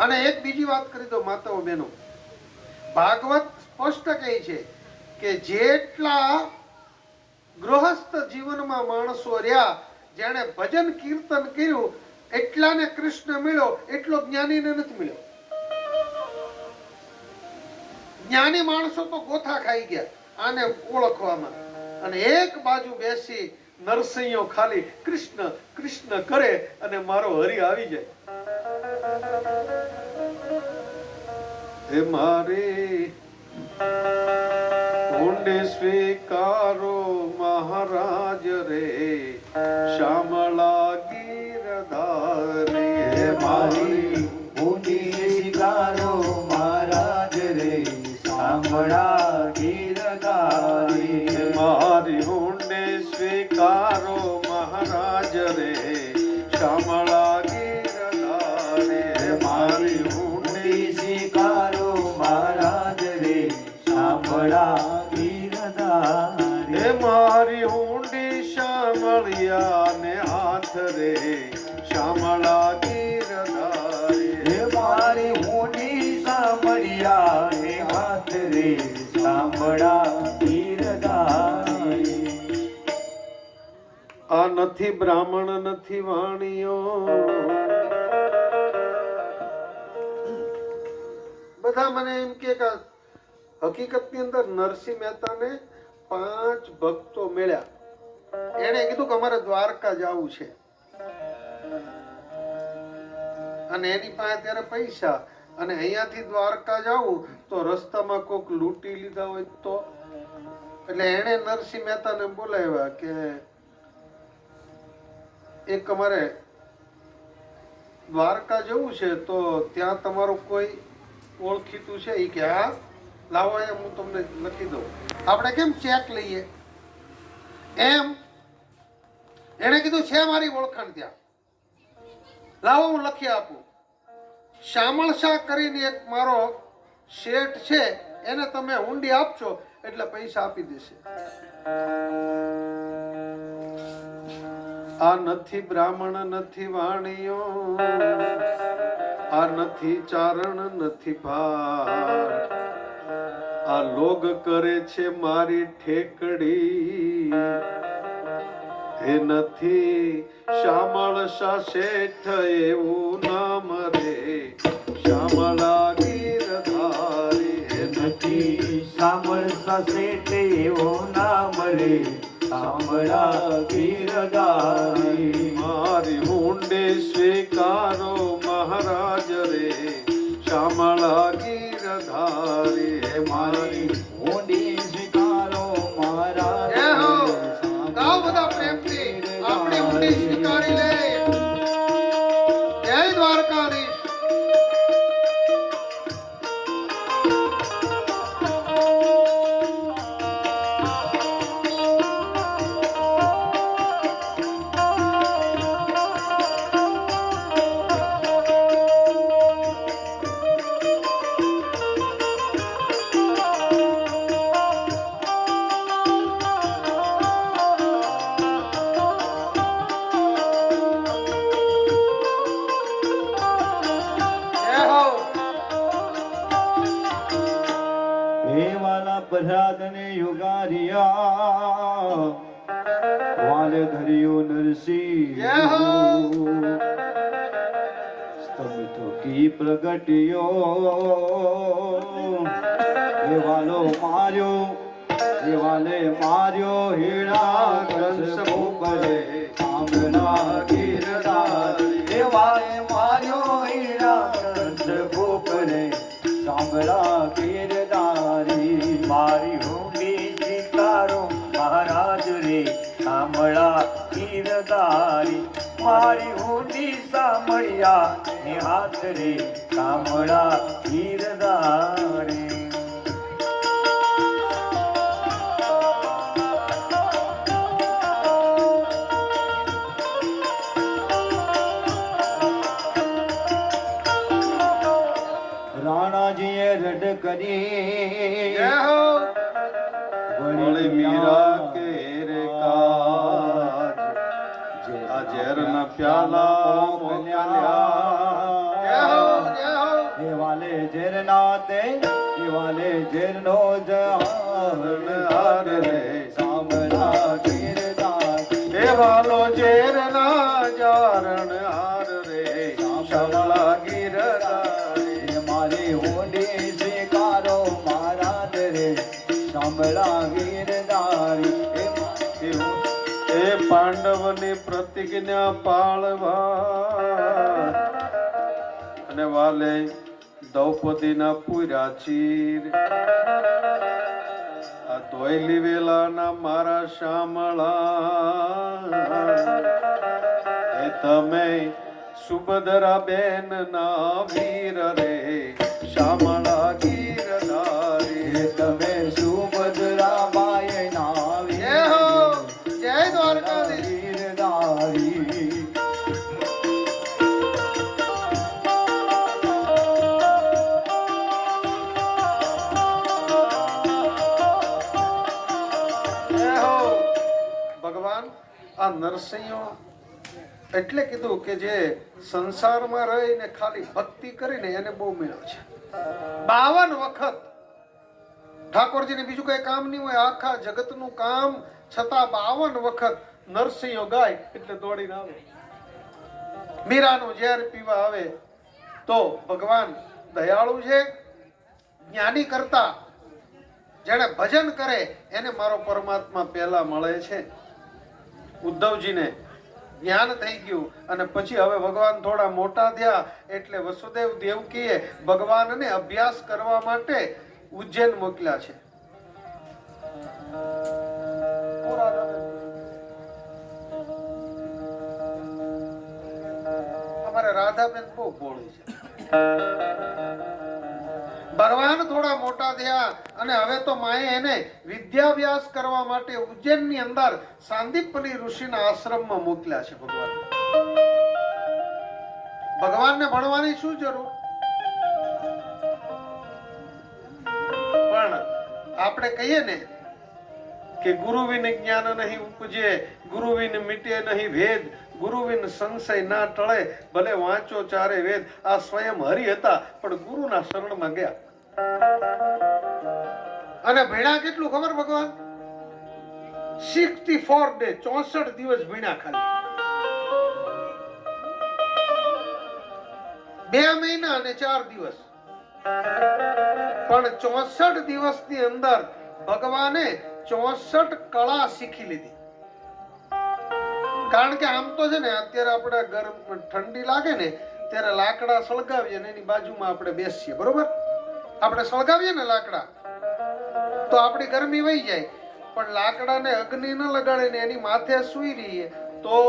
અને એક બીજી વાત કરી દો માતાઓ બહેનો. ભાગવત સ્પષ્ટ કહે છે કે જેટલા ગૃહસ્થ જીવનમાં માણસો રહ્યા, જેણે ભજન કીર્તન કર્યું, એટલાને કૃષ્ણ મળ્યો, એટલો જ્ઞાનીને નથી મળ્યો. જ્ઞાની માણસો તો ગોથા ખાઈ ગયા, આને ઓળખવામાં. અને એક બાજુ બેસી નરસિંહો ખાલી, કૃષ્ણ કૃષ્ણ કરે અને મારો હરિ આવી જાય. હે મારી ઊંડે સ્વીકારો મહારાજ રે શ્યામળા ગીરધારે હે મારી. ઊંડી સ્વીકારો મહારાજ રે સાંભળા ગીરધારી મારી ઊંડે સ્વીકારો મહારાજ રે શ્યામળા નથી, બ્રાહ્મણ નથી, વાણીઓ. બધા મને એમ કે હકીકતની અંદર નરસિંહ મહેતાને પાંચ ભક્તો મળ્યા. એણે કીધું કે અમારે દ્વારકા જવું છે. અને એની પાસે ત્યારે પૈસા. અને અહીંયાથી દ્વારકા જવું તો રસ્તામાં કોક લૂંટી લીધા હોય તો. એટલે એણે નરસિંહ મહેતાને બોલાવ્યા કે એક અમારે દ્વારકા જવું છે, તો ત્યાં તમારું કોઈ ઓળખીતું છે? એ કે, હા, લાવો એમ હું તમને લખી દઉં. આપણે કેમ ચેક લઈએ? એમ? એણે કીધું, છે મારી ઓળખાણ ત્યાં. લાવો, હું લખી આપું. શ્યામળ શાહ કરીને એક મારો શેઠ છે, એને તમે હુંડી આપશો એટલે પૈસા આપી દેશે. આ નથી બ્રાહ્મણ, નથી વાણીઓ આ નથી ચારણ, નથી ભાર. આ લોગ કરે છે મારી ઠેકડી. હે નથી શ્યામળ શા શેઠ એવું નામ રે. શ્યામળા ગીરધારી હે નથી સાંભળ શેઠ એવું નામ રે. સાંભળા ગીરધારી મારી ઊંડે સ્વીકારો મહારાજ રે. શામળા ગીરધારી હે મારી હુંડી સ્વીકારો મહારાજ રે, સાંભળા ગીરધારી મારી હુંડી સાંભળ્યા ને હાથ રે, સાંભળા ગીરધારી રાણાજીએ રડ કરી મીરા કે રે કાજ આ પ્યાલા હો જય હો વાલે એ વાલે ઝેરનો જહાન હાર રે સાંભળા ગીરનાથ હે વાલો ઝેરના જારણ હાર રે શામળા પ્રતિજ્ઞા પાળવા. અને વાલે દ્રૌપદીના પૂર્યા ચીર. આ ધોયલી વેલાના મારા શામળા. એ તમે સુભદ્રા બેન ના વીર રે. શામળા આ નરસિંહો એટલે કીધું કે જે સંસારમાં રહીને ખાલી ભક્તિ કરીને એને બહુ મેળો છે. બાવન વખત ઠાકોરજીને બીજું કઈ કામ નહીં હોય, આખા જગતનું કામ છતાં બાવન વખત નરસિંહો ગાય એટલે દોડીને આવે. મીરાનું ઝેર પીવા આવે તો ભગવાન દયાળુ છે, જ્ઞાની કરતા જેને ભજન કરે એને મારો પરમાત્મા પહેલા મળે છે. ઉદ્ધવજીને જ્ઞાન થઈ ગયું અને પછી હવે ભગવાન થોડા મોટા થયા એટલે વસુદેવ દેવકીએ ભગવાનને અભ્યાસ કરવા માટે ઉજ્જૈન મોકલ્યા છે. અમારે રાધાબેન બહુ ભોળી છે. ભગવાન થોડા મોટા થયા અને હવે તો માએ એને વિદ્યાભ્યાસ કરવા માટે ઉજ્જૈનની અંદર સાંદીપની ઋષિના આશ્રમમાં મોકલ્યા છે ભગવાન. ભગવાનને ભણવાની શું જરૂર? પણ આપણે કહીએ ને કે ગુરુ વિન જ્ઞાન નહીં ઉપજે ગુરુ વિન મીટે નહીં ભેદ ગુરુ વિન સંશય ના ટળે, ભલે વાંચો ચારે વેદ, આ સ્વયં હરિ હતા, પણ ગુરુના શરણમાં ગયા. અને ભણ્યા કેટલું ખબર ભગવાન? સિક્સટી ફોર ડે, ચોસઠ દિવસ ભણ્યા ખાલી. બે મહિના અને ચાર દિવસ. પણ ચોસઠ દિવસની અંદર ભગવાને ચોસઠ કળા શીખી લીધી. કારણ કે આમ તો છે ને, અત્યારે આપણે ગરમ ઠંડી લાગે ને, ત્યારે લાકડા સળગાવીએ ને એની બાજુમાં આપણે બેસીએ, બરોબર? આપણે સળગાવીએ ને લાકડા, તો આપણી ગરમી વહી જાય. પણ લાકડાને અગ્નિ ન લગાડે ને એની માથે સૂઈ રહીએ તો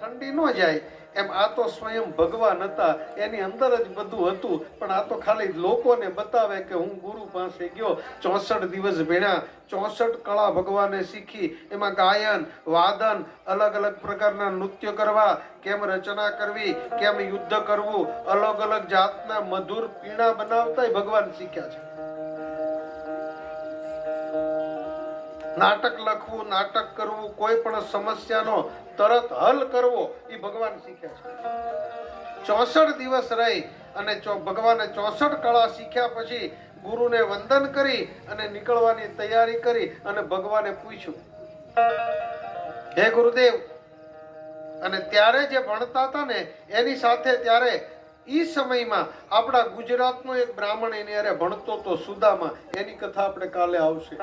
ઠંડી ન જાય. એમ આ તો સ્વયં ભગવાન હતા, એની અંદર જ બધું હતું. પણ આ તો ખાલી લોકોને બતાવે કે હું ગુરુ પાસે ગયો, ચોસઠ દિવસ ભેણ્યા ચોસઠ કળા ભગવાને શીખી, એમાં ગાયન, વાદન, અલગ અલગ પ્રકારના નૃત્ય કરવા, કેમ રચના કરવી, કેમ યુદ્ધ કરવું, અલગ અલગ જાતના મધુર પીણા બનાવતા ભગવાન શીખ્યા છે. નાટક લખવું, નાટક કરવું, કોઈ પણ સમસ્યાનો તરત હલ કરવો એ ભગવાન શીખ્યા છે. ચોસઠ દિવસ રહી અને ભગવાને ચોસઠ કળા શીખ્યા પછી ગુરુને વંદન કરી અને નીકળવાની તૈયારી કરી અને ભગવાને પૂછ્યું, હે ગુરુદેવ, અને ત્યારે જે ભણતા હતા ને, એની સાથે ત્યારે એ સમયમાં આપણા ગુજરાતનો એક બ્રાહ્મણ એની અરે ભણતો તો સુદામાં, એની કથા આપણે કાલે આવશે.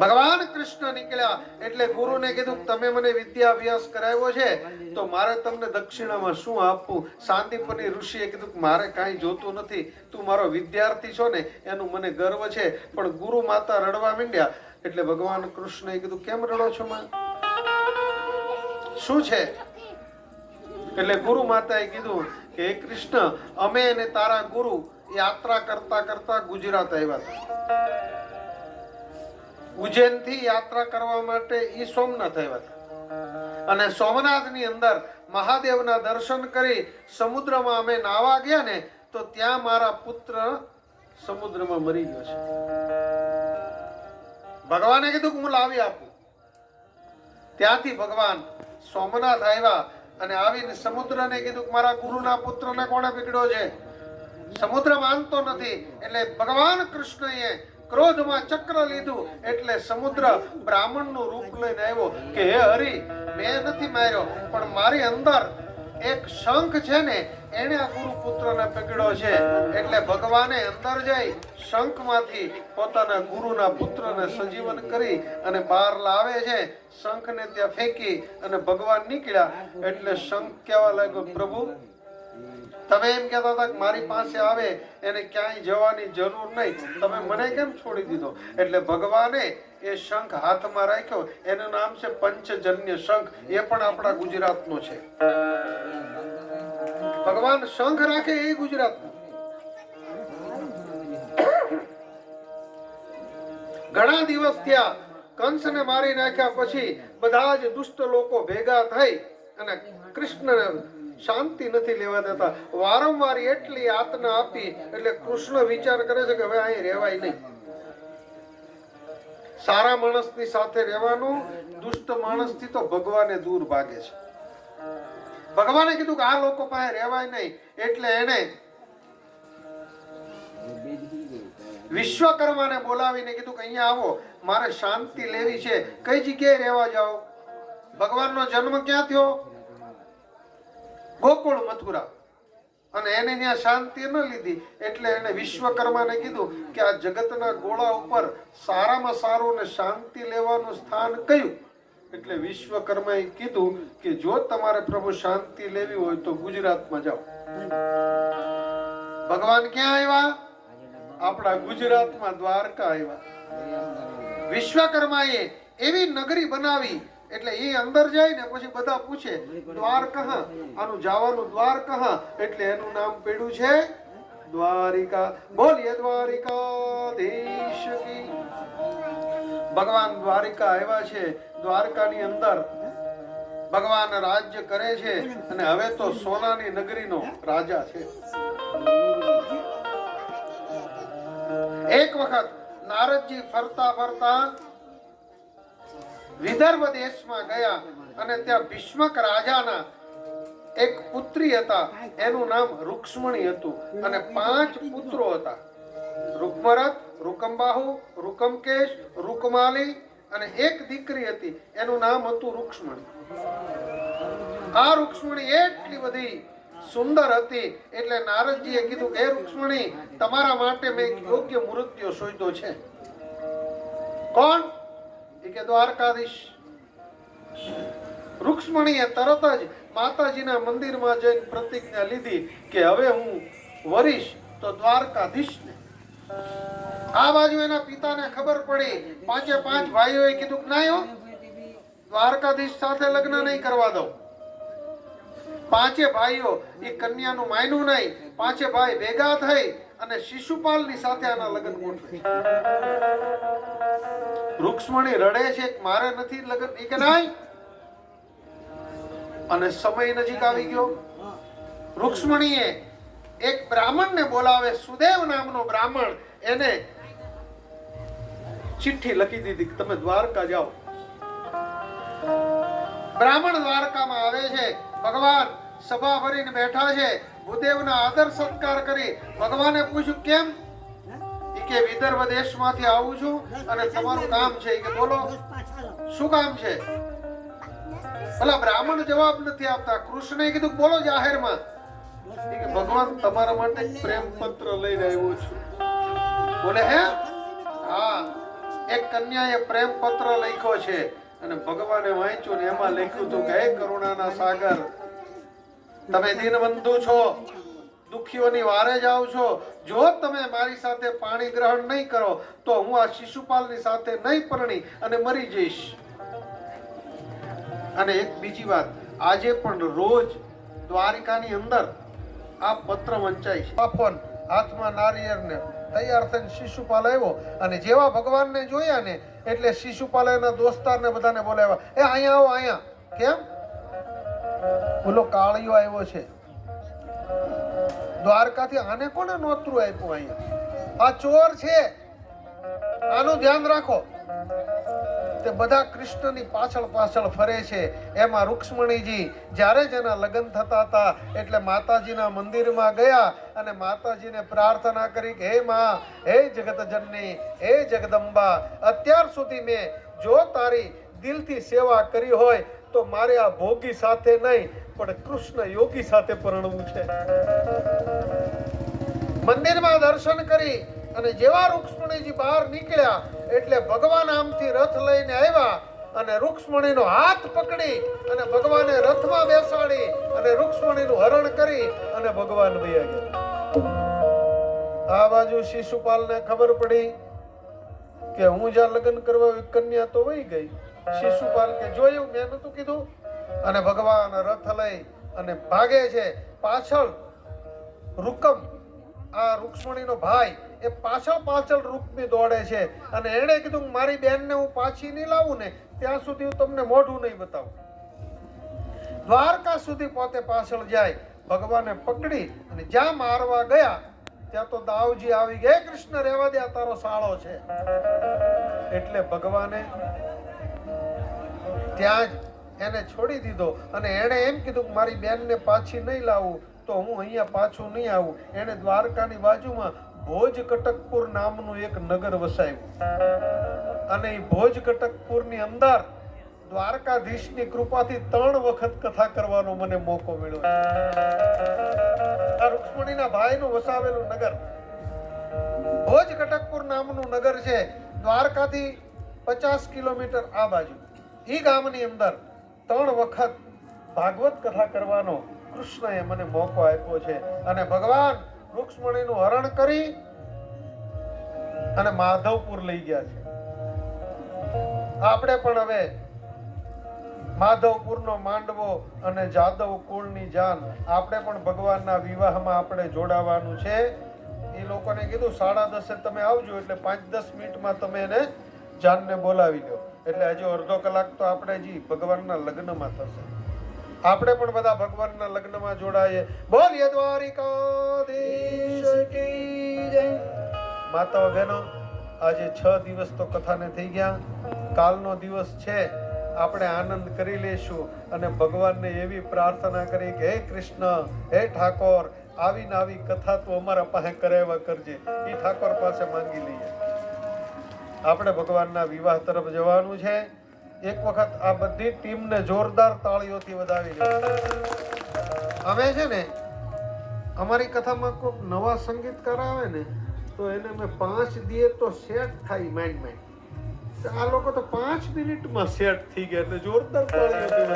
ભગવાન કૃષ્ણ નીકળ્યા એટલે ગુરુને કીધું, તમે મને વિદ્યા અભ્યાસ કરાવ્યો છે, તો મારે તમને દક્ષિણામાં શું આપવું? શાંતિપની ઋષિએ કીધું કે, મારે કાંઈ જોતું નથી, તું મારો વિદ્યાર્થી છો ને, એનું મને ગર્વ છે. પણ ગુરુ માતા રડવા માંડ્યા, એટલે ભગવાન કૃષ્ણએ કીધું, કેમ રડો છો માં? શું છે? એટલે ગુરુ માતાએ કીધું કે કૃષ્ણ, અમે અને તારા ગુરુ યાત્રા કરતા કરતા ગુજરાત આવ્યા હતા. ઉજ્જૈનથી યાત્રા કરવા માટે ઈ સોમનાથ આવ્યા હતા. અને સોમનાથની અંદર મહાદેવના દર્શન કરી સમુદ્રમાં અમે નાવા ગયા ને, તો ત્યાં મારા પુત્ર સમુદ્રમાં મરી ગયો છે. ભગવાને કીધું કે હું લાવી આપું. ત્યાંથી ભગવાન સોમનાથ આવ્યા અને આવીને સમુદ્રને કીધું કે મારા ગુરુના પુત્રને કોણે પકડ્યો છે? સમુદ્ર માનતો નથી, એટલે ભગવાન કૃષ્ણએ ક્રોધમાં ચક્ર લીધું એટલે સમુદ્ર બ્રાહ્મણનું રૂપ લઈને આવ્યો કે, હે હરિ, મેં નથી માર્યો, પણ મારી અંદર એક શંખ છે ને, એને આ ગુરુ પુત્રને પકડ્યો છે. એટલે ભગવાને અંદર જઈ શંખમાંથી પોતાના ગુરુના પુત્રને સજીવન કરી અને બહાર લાવે છે. શંખને ત્યાં ફેંકી અને ભગવાન નીકળ્યા. એટલે શંખ કહેવા લાગ્યો, પ્રભુ તમે એમ કહેતા હતા કે મારી પાસે આવે, એને ક્યાંય જવાની જરૂર નહીં. તમે મને કેમ છોડી દીધો? એટલે ભગવાને એ શંખ હાથમાં રાખ્યો. એનું નામ છે પંચજન્ય શંખ. એ પણ આપણા ગુજરાતનો છે. ભગવાન શંખ રાખે એ ગુજરાતનો. ઘણા દિવસ થયા, કંસને મારી નાખ્યા પછી બધા જ દુષ્ટ લોકો ભેગા થઈ અને કૃષ્ણને શાંતિ નથી લેવા દેતા. વારંવાર એટલી આતના આપી, એટલે કૃષ્ણ વિચાર કરે છે કે હવે અહીં રહેવાય નહીં. સારા માણસની સાથે રહેવાનું, દુષ્ટ માણસથી તો ભગવાને દૂર ભાગે છે. ભગવાને કીધું કે આ લોકો પાસે રહેવાય નહીં, એટલે એને વિશ્વકર્માને બોલાવીને કીધું કે અહીંયા આવો, મારે શાંતિ લેવી છે. કઈ જગ્યાએ રહેવા જાઓ? ભગવાનનો જન્મ ક્યાં થયો? ગોકુળ મથુરા. અને એને ત્યાં શાંતિ ન લીધી. એટલે એને વિશ્વકર્માને કીધું કે આ જગતના ગોળા ઉપર સારામાં સારું ને શાંતિ લેવાનું સ્થાન કયું? એટલે વિશ્વકર્માએ કીધું કે જો તમારે પ્રભુ શાંતિ લેવી હોય તો ગુજરાતમાં જાઓ. ભગવાન ક્યાં આવ્યા? આપણા ગુજરાતમાં દ્વારકા આવ્યા. વિશ્વકર્માએ એવી નગરી બનાવી એટલે એ અંદર જાય ને પછી બધા પૂછે દ્વાર કહા આનું જવાનું દ્વાર કહા એટલે એનું નામ પડ્યું છે દ્વારિકા. બોલીએ, દ્વારિકાધીશ ભગવાન દ્વારિકા આવ્યા છે દ્વારકાની અંદર. ભગવાન રાજ્ય કરે છે અને હવે તો સોનાની નગરીનો રાજા છે. એક વખત નારદજી ફરતા ફરતા વિદર્ભ દેશમાં ગયા અને ત્યાં ભીષ્મક રાજાના એક પુત્રી હતા. એનું નામ રૂક્ષ્મણી હતું અને પાંચ પુત્રો હતા. રૂકમરથ રૂકમબાહુ, રૂકમકેશ, રૂકમાલી અને એક દીકરી હતી. એનું નામ હતું રૂક્ષ્મણી. આ રૂક્ષ્મણી એટલી બધી સુંદર હતી એટલે નારદજીએ કીધું કે રૂક્ષ્મણી, તમારા માટે મેં યોગ્ય મૃત્યુ શોધ્યો છે. કોણ? કે દ્વારકાધીશ. રૂક્ષ્મણીએ તરત જ માતાજીના મંદિરમાં જઈને પ્રતિજ્ઞા લીધી કે હવે હું વરીશ તો દ્વારકાધીશને. આ બાજુ એના પિતાને ખબર પડી. પાંચે પાંચ ભાઈઓએ કીધું કે નાયો, દ્વારકાધીશ સાથે લગ્ન નહીં કરવા દઉં. પાંચે ભાઈઓ એ કન્યાનું માયનું નહીં. પાંચે ભાઈ ભેગા થઈ અને શિશુપાલની સાથે આના લગ્ન ગોઠવે રૂક્ષ્મણી રડે છે મારે નથી લગ્ન? એ કે નહીં. અને સમય નજીક આવી ગયો. રૂક્ષ્મણીએ એક બ્રાહ્મણને બોલાવે, સુદેવ નામનો બ્રાહ્મણ, એને ચિઠ્ઠી લખી દીધી તમે દ્વારકા જાઓ. બ્રાહ્મણ દ્વારકામાં આવે છે. ભગવાન સભા ભરીને બેઠા છે. ભૂદેવના આદર સત્કાર કરી ભગવાને પૂછ્યું, કેમ? કે, વિદર્ભ દેશમાંથી આવું છું અને તમારું કામ છે. કે, બોલો. શું કામ છે? ભલા બ્રાહ્મણ જવાબ નથી આપતા. કૃષ્ણએ કીધું, બોલો જાહેરમાં. ભગવાન, તમારા માટે પ્રેમ પત્ર લઈને આવ્યો છું. બોલે, હે? હા. એક કન્યાએ પ્રેમ પત્ર લખ્યો છે અને ભગવાને વાંચ્યું ને એમાં લખ્યું હતું કે, હે કરુણાના સાગર તમે દિનબંધુ છો, દુખીઓની વારે જાઓ છો. જો તમે મારી સાથે પાણી ગ્રહણ નહીં કરો, તો હું આ શિશુપાલની સાથે નહીં પરણી અને મરી જઈશ. અને એક બીજી વાત, આજે પણ રોજ દ્વારિકાની અંદર આ પત્ર વંચાય છે. ફોન હાથમાં નારિયેળને તૈયાર થઈને શિશુપાલ આવ્યો અને જેવા ભગવાનને જોયા ને, એટલે શિશુપાલ એના દોસ્તારને બધાને બોલાવ્યા, એ અહીંયા આવો, અહીંયા. કેમ? બોલો, કાળિયો આવ્યો છે. દ્વારકાથી આને કોને નોતરું આપ્યું અહીંયા? આ ચોર છે. આનું ધ્યાન રાખો. તે બધા કૃષ્ણની પાછળ પાછળ ફરે છે. એમાં રૂક્ષ્મણીજી જ્યારે જ એના લગ્ન થતા હતા, એટલે માતાજીના મંદિરમાં ગયા અને માતાજીને પ્રાર્થના કરી કે, હે માં, હે જગતજનની, હે જગદંબા, અત્યાર સુધી મેં જો તારી દિલથી સેવા કરી હોય તો મારે આ ભોગી સાથે નહીં, પણ કૃષ્ણ યોગી સાથે પરણવું છે. મંદિરમાં દર્શન કરી અને જેવા રૂક્ષ્મણીજી બહાર નીકળ્યા એટલે ભગવાન આમથી રથ લઈને આવ્યા અને રૂક્ષ્મણીનો હાથ પકડી અને ભગવાને રથમાં બેસાડી અને રૂક્ષ્મણીનું હરણ કરી અને ભગવાન વયા ગયા. આ બાજુ શિશુપાલને ખબર પડી કે હું જ્યાં લગ્ન કરવા કન્યા તો વહી ગઈ. શિશુપાલ કે જોયું, મેં નતું કીધું. અને ભગવાન રથ લઈ અને ભાગે છે. પાછળ રૂકમ, આ રૂક્ષ્મણીનો ભાઈ, એ પાછળ પાછળ રૂકમી દોડે છે. અને એણે કીધું, મારી બેનને હું પાછી નહીં લાવું ને, ત્યાં સુધી હું તમને મોઢું નહીં બતાવું. દ્વારકા સુધી પોતે પાછળ જાય. ભગવાને પકડી અને જ્યાં મારવા ગયા, ત્યાં તો દાવજી આવી ગયા. કૃષ્ણ રહેવા દે તારો સાળો છે. એટલે ભગવાને ત્યાં જ એને છોડી દીધો અને એણે એમ કીધું કે મારી બેનને પાછી નહીં લાવું તો હું અહીંયા પાછું નહીં આવું. એણે દ્વારકાની બાજુમાં ભોજ કટકપુર નામનું એક નગર વસાવ્યું. અને એ ભોજ કટકપુરની અંદર દ્વારકાધીશની કૃપાથી ત્રણ વખત કથા કરવાનો મને મોકો મળ્યો. આ રૂક્ષ્મણીના ભાઈનું વસાવેલું નગર. ભોજ કટકપુર નામનું નગર છે. દ્વારકાથી પચાસ કિલોમીટર આ બાજુ. ઈ ગામની અંદર ત્રણ વખત ભાગવત કથા કરવાનો કૃષ્ણએ મને મોકો આપ્યો છે. અને ભગવાન રુક્ષ્મણીનું હરણ કરી અને માધવપુર લઈ ગયા છે. આપણે પણ હવે માધવપુરનો માંડવો અને જાદવ કુળની જાન આપણે પણ ભગવાનના વિવાહમાં આપણે જોડાવાનું છે. એ લોકોને કીધું, સાડા દસે તમે આવજો એટલે પાંચ દસ મિનિટમાં તમે એને જાનને બોલાવી લો. એટલે હજુ અડધો કલાક તો આપણે જી ભગવાનના લગ્નમાં થશે. આપણે પણ બધા ભગવાનના લગ્નમાં જોડાઈએ. બોલીએ દ્વારિકાધીશ કી જય. માતાઓ, બહેનો, આજે છ દિવસ તો કથાને થઈ ગયા. કાલનો દિવસ છે. આપણે આનંદ કરી લેશું અને ભગવાનને એવી પ્રાર્થના કરી કે, હે કૃષ્ણ, હે ઠાકોર, આવીને આવી કથા તું અમારા પાસે કરાવ્યા કરજે. એ ઠાકોર પાસે માંગી લઈએ. આપણે ભગવાનના વિવાહ તરફ જવાનું છે. એક વખત આ બધી ટીમને જોરદાર તાળીઓથી વધાવી હવે છે ને, અમારી કથામાં કોઈક નવા સંગીતકાર આવે ને, તો એને અમે પાંચ દીએ તો સેટ થાય માઇન્ડ માઇન્ડ આ લોકો તો પાંચ મિનિટમાં સેટ થઈ ગયા એટલે જોરદાર તાળીઓથી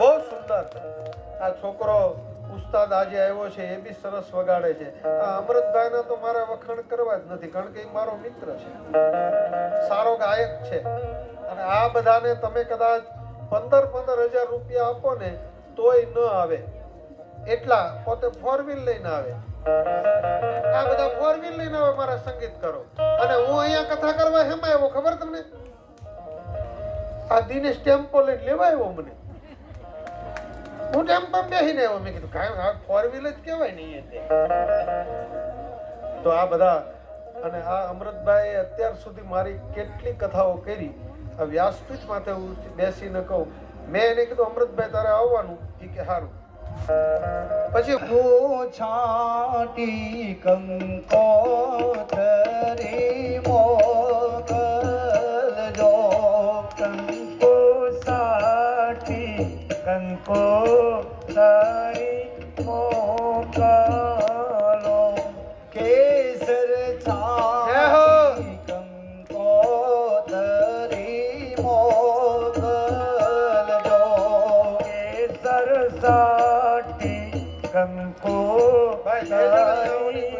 બહુ સુંદર. આ છોકરો ઉસ્તાદ આજે આવ્યો છે, એ બી સરસ વગાડે છે. આ અમૃતભાઈના તો મારા વખાણ કરવા જ નથી, કારણ કે એ મારો મિત્ર છે. સારો ગાયક છે. અને આ બધાને તમે કદાચ પંદર પંદર હજાર રૂપિયા આપો ને, તોય ન આવે. એટલા પોતે ફોર વ્હીલ લઈને આવે. આ બધા ફોર વ્હીલ લઈને આવે, મારા સંગીત કરો. અને હું અહીંયા કથા કરવા હેમાં આવ્યો, ખબર તમને? આ દિનેશ ટેમ્પો લઈને લેવા આવ્યો મને. હું ટેમ્પો બેસીને આવ્યો મેં કીધું, કાંઈ આ ફોર વ્હીલ જ કહેવાય ને અહીંયા તો. આ બધા, અને આ અમૃતભાઈ અત્યાર સુધી મારી કેટલી કથાઓ કરી. આ વ્યાસપીઠ માથે હું બેસીને કહું, મેં એને કીધું, અમૃતભાઈ, તારે આવવાનું. એ કે સારું પછી ઓ છાટી કંકોતરી મોકલ કંકો તારી મોકાલો કેસર છા કંકો તારી મોકલ જો કેસર સાટી કંકો તારી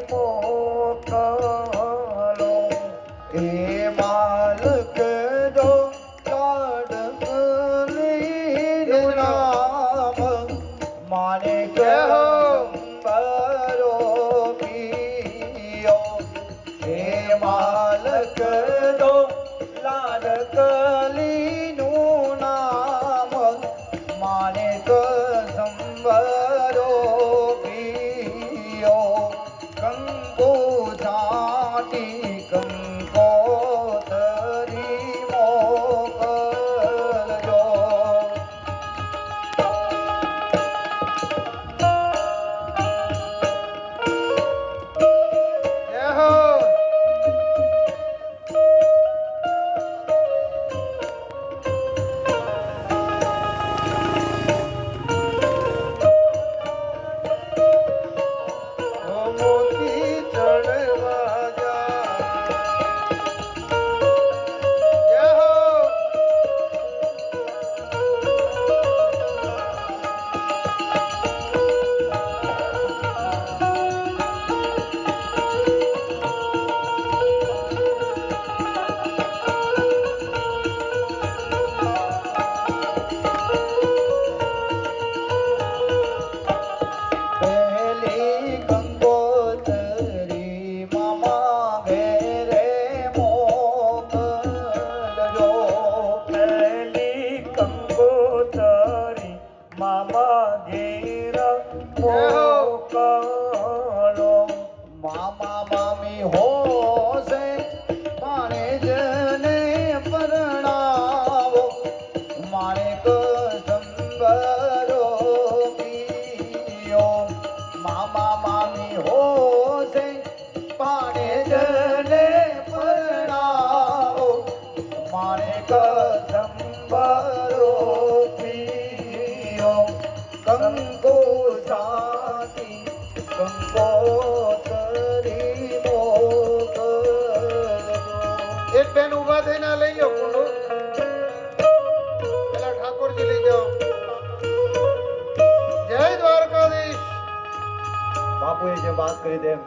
બાપુએ જે વાત કરી તેમ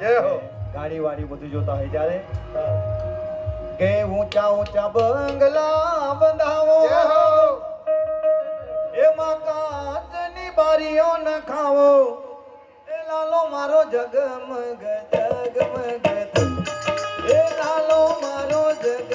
જય હો. ગાડી વાડી બધું જોતા હોય ત્યારે કે ઊંચા ઊંચા બંગલા બંધાવો. એમાં કાચની બારીઓ ન ખાવો. એ લાલો મારો જગમગ જગમગ. એ લાલો મારો જગ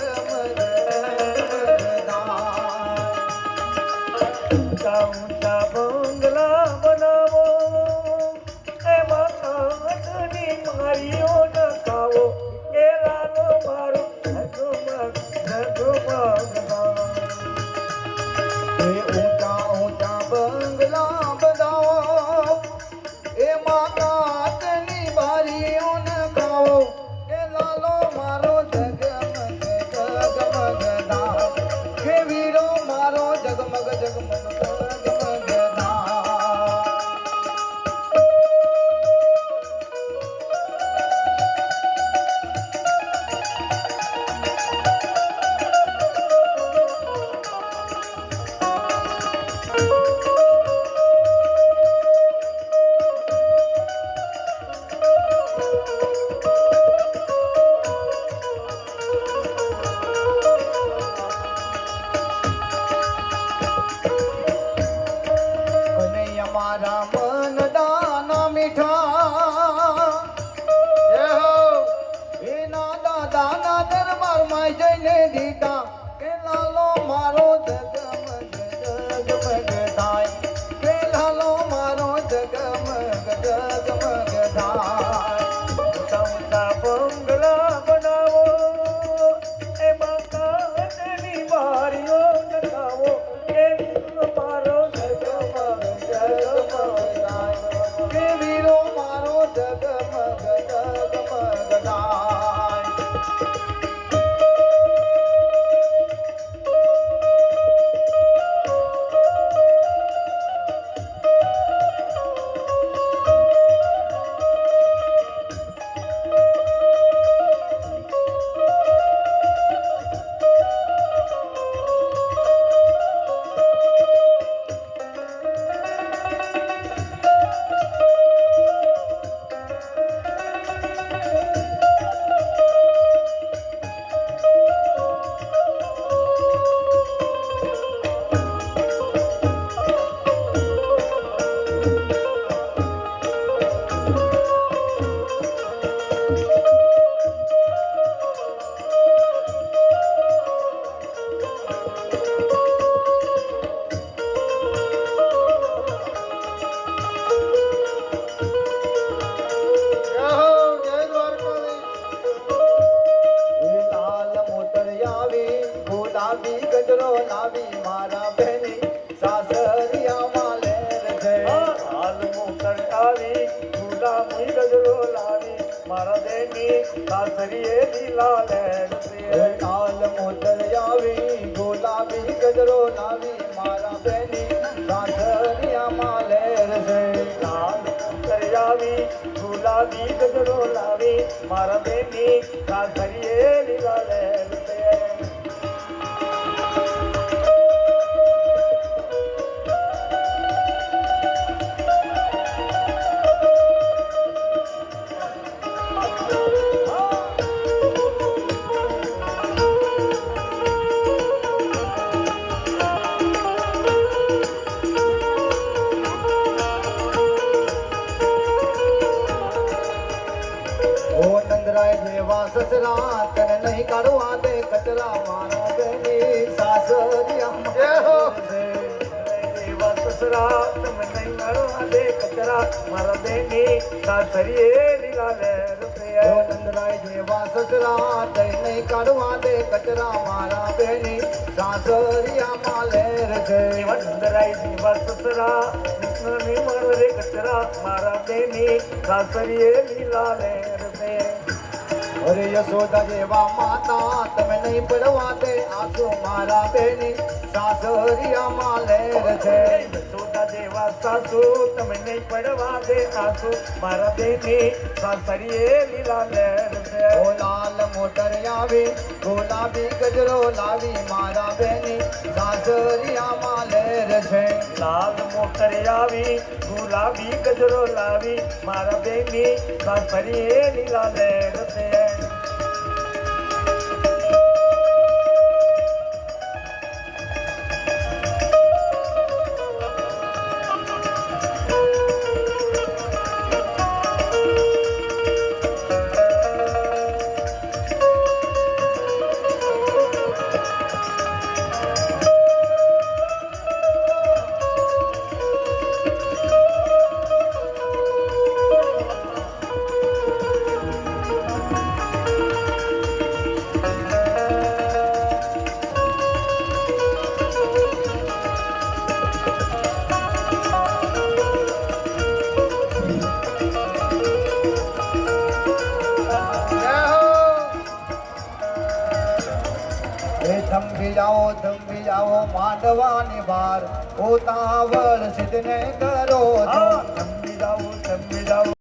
ગુલાબી ગજરો લાવી મારા બેની કાંઠરીએ લીલા લે સસરા તને નહીં કાઢવા દે કચરા મારા બેની સાસરિયા સસરા તમે નહીં કાઢવા દે કચરા મારા બેની સાસરીએ લીલા લહેર નંદરાય જેવા સસરા તઈ નહીં કાઢવા દે કચરા મારા બેની સાસરિયા માં લહેર છે નંદરાય જેવા સસરા નહીં મારે કચરા મારા બેની સાસરીએ લીલા લહેર અરે યશોદા જેવા માતા તમે નહીં પડવા દે. આંસુ મારા બેની સાસરિયામાં લેર છે. યશોદા જેવા સાસુ તમે નહીં પડવા દે. આસુ મારા બેની સાસરીએ લીલા લેર છે. ઓ લાલ મોટર આવી, ગુલાબી ગજરો લાવી મારા બેની સાસરિયામાં લેર છે. લાલ મોટર આવી, ગુલાબી ગજરો લાવી મારા બેની સાસરીએ લીલા લેર છે. ઉતાવળ સિદ્ધને